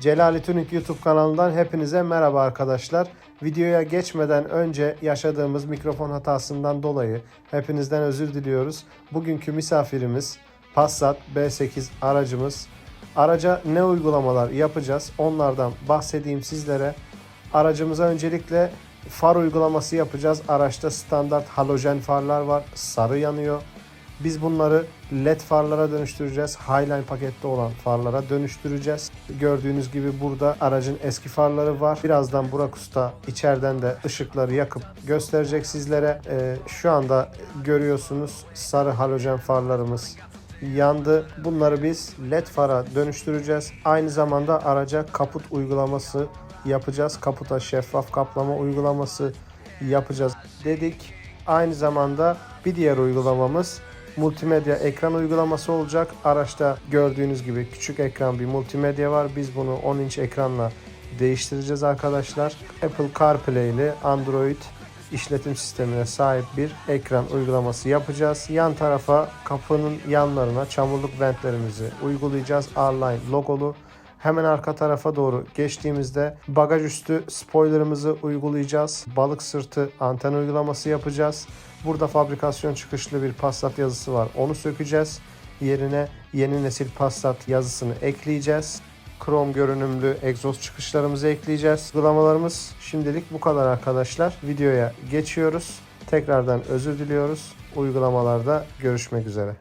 Celali Tuning YouTube kanalından hepinize merhaba arkadaşlar. Videoya geçmeden önce yaşadığımız mikrofon hatasından dolayı hepinizden özür diliyoruz. Bugünkü misafirimiz Passat B8 aracımız. Araca ne uygulamalar yapacağız onlardan bahsedeyim sizlere. Aracımıza öncelikle far uygulaması yapacağız. Araçta standart halojen farlar var. Sarı yanıyor. Biz bunları LED farlara dönüştüreceğiz. Highline pakette olan farlara dönüştüreceğiz. Gördüğünüz gibi burada aracın eski farları var. Birazdan Burak Usta içeriden de ışıkları yakıp gösterecek sizlere. Ee, şu anda görüyorsunuz sarı halojen farlarımız yandı. Bunları biz LED fara dönüştüreceğiz. Aynı zamanda araca kaput uygulaması yapacağız. Kaputa şeffaf kaplama uygulaması yapacağız dedik. Aynı zamanda bir diğer uygulamamız multimedya ekran uygulaması olacak. Araçta gördüğünüz gibi küçük ekran bir multimedya var. Biz bunu 10 inç ekranla değiştireceğiz arkadaşlar. Apple CarPlay ile Android işletim sistemine sahip bir ekran uygulaması yapacağız. Yan tarafa kapının yanlarına çamurluk ventlerimizi uygulayacağız. R-Line logolu. Hemen arka tarafa doğru geçtiğimizde bagaj üstü spoilerımızı uygulayacağız. Balık sırtı anten uygulaması yapacağız. Burada fabrikasyon çıkışlı bir Passat yazısı var. Onu sökeceğiz. Yerine yeni nesil Passat yazısını ekleyeceğiz. Krom görünümlü egzoz çıkışlarımızı ekleyeceğiz. Uygulamalarımız şimdilik bu kadar arkadaşlar. Videoya geçiyoruz. Tekrardan özür diliyoruz. Uygulamalarda görüşmek üzere.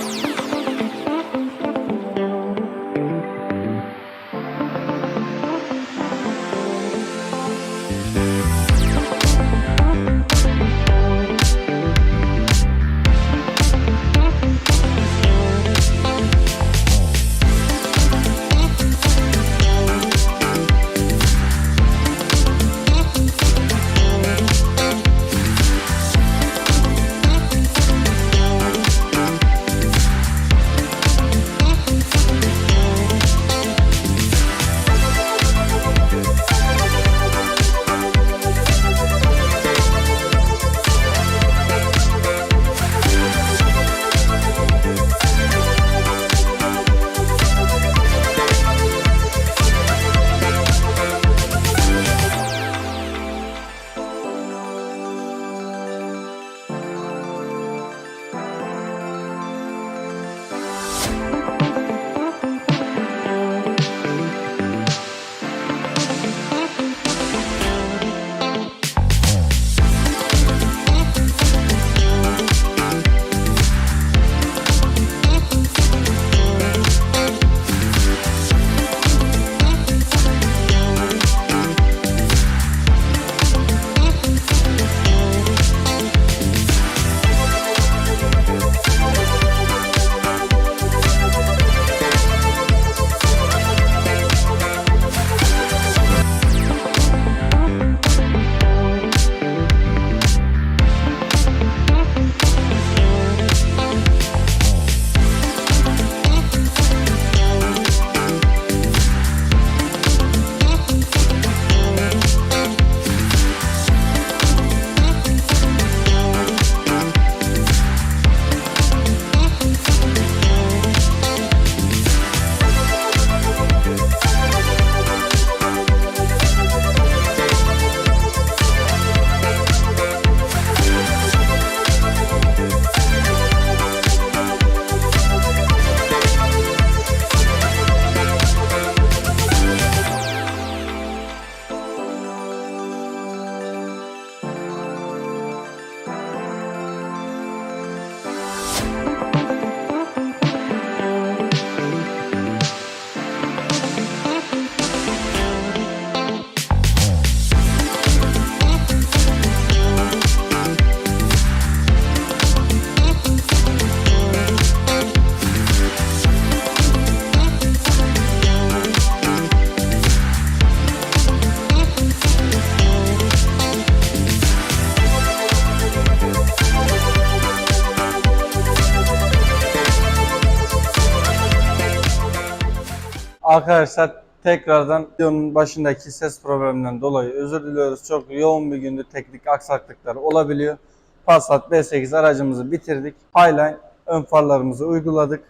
Arkadaşlar tekrardan videonun başındaki ses probleminden dolayı özür diliyoruz. Çok yoğun bir gündü. Teknik aksaklıklar olabiliyor. Passat B8 aracımızı bitirdik. Highline ön farlarımızı uyguladık.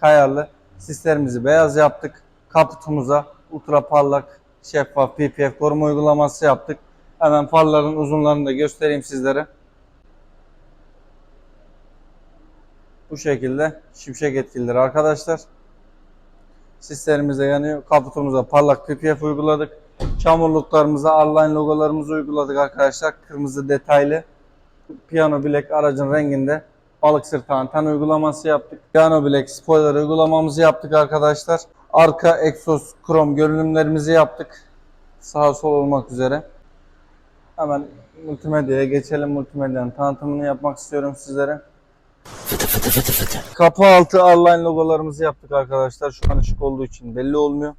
Kayarlı sislerimizi beyaz yaptık. Kaputumuza ultra parlak, şeffaf PPF koruma uygulaması yaptık. Hemen farların uzunlarını da göstereyim sizlere. Bu şekilde şimşek etkilidir arkadaşlar. Sislerimize yanıyor. Kaputumuza parlak PPF uyguladık. Çamurluklarımıza Arline logolarımızı uyguladık arkadaşlar. Kırmızı detaylı. Piyano bilek aracın renginde balık sırtı anten uygulaması yaptık. Piyano bilek spoiler uygulamamızı yaptık arkadaşlar. Arka egzoz krom görünümlerimizi yaptık. Sağ sol olmak üzere. Hemen multimedyaya geçelim. Multimedyanın tanıtımını yapmak istiyorum sizlere. Kapı altı Arline logolarımızı yaptık arkadaşlar. Şu an ışık olduğu için belli olmuyor.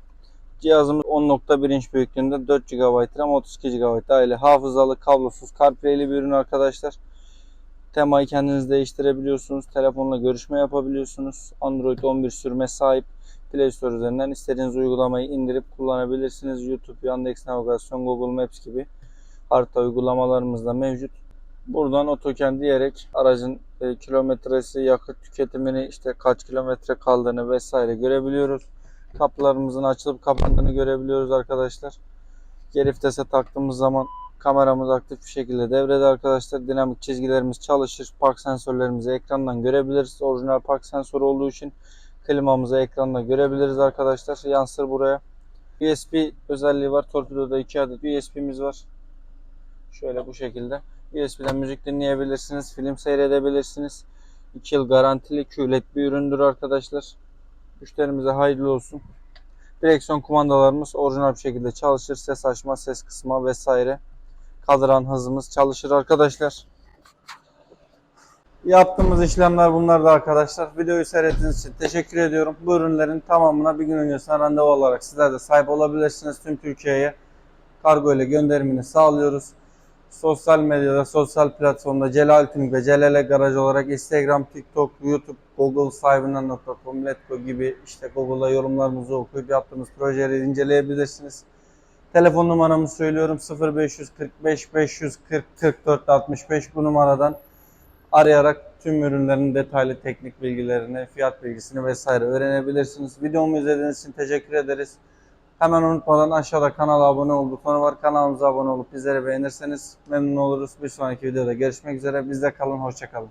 Cihazımız 10.1 inç büyüklüğünde 4 GB RAM 32 GB dahili hafızalı kablosuz CarPlay'li bir ürün arkadaşlar. Temayı kendiniz değiştirebiliyorsunuz. Telefonla görüşme yapabiliyorsunuz. Android 11 sürüme sahip. Play Store üzerinden istediğiniz uygulamayı indirip kullanabilirsiniz. YouTube, Yandex Navigasyon, Google Maps gibi harita uygulamalarımız da mevcut. Buradan otoken diyerek aracın e, kilometresi, yakıt tüketimini, işte kaç kilometre kaldığını vesaire görebiliyoruz. Kapılarımızın açılıp kapandığını görebiliyoruz arkadaşlar. Geri vitese taktığımız zaman kameramız aktif bir şekilde devrede arkadaşlar. Dinamik çizgilerimiz çalışır. Park sensörlerimizi ekrandan görebiliriz. Orijinal park sensörü olduğu için klimamızı ekranda görebiliriz arkadaşlar. Yansır buraya. USB özelliği var. Torpidoda 2 adet USB'miz var. Şöyle bu şekilde. USB'den müzik dinleyebilirsiniz. Film seyredebilirsiniz. 2 yıl garantili QLED bir üründür arkadaşlar. Müşterimize hayırlı olsun. Direksiyon kumandalarımız orijinal bir şekilde çalışır. Ses açma, ses kısma vesaire. Kadran hızımız çalışır arkadaşlar. Yaptığımız işlemler bunlar da arkadaşlar. Videoyu seyrettiğiniz için teşekkür ediyorum. Bu ürünlerin tamamına bir gün öncesinden randevu olarak sizler de sahip olabilirsiniz. Tüm Türkiye'ye kargo ile gönderimini sağlıyoruz. Sosyal medyada, sosyal platformda Celal Tünük ve Celale Garaj olarak Instagram, TikTok, YouTube, Google sahibinden.com, Letgo gibi işte Google'da yorumlarımızı okuyup yaptığımız projeleri inceleyebilirsiniz. Telefon numaramı söylüyorum 0545 540 44 65 bu numaradan arayarak tüm ürünlerin detaylı teknik bilgilerini, fiyat bilgisini vesaire öğrenebilirsiniz. Videomu izlediğiniz için teşekkür ederiz. Hemen unutmadan aşağıda kanala abone ol butonu var. Kanalımıza abone olup bizleri beğenirseniz memnun oluruz. Bir sonraki videoda görüşmek üzere. Bizde kalın, hoşça kalın.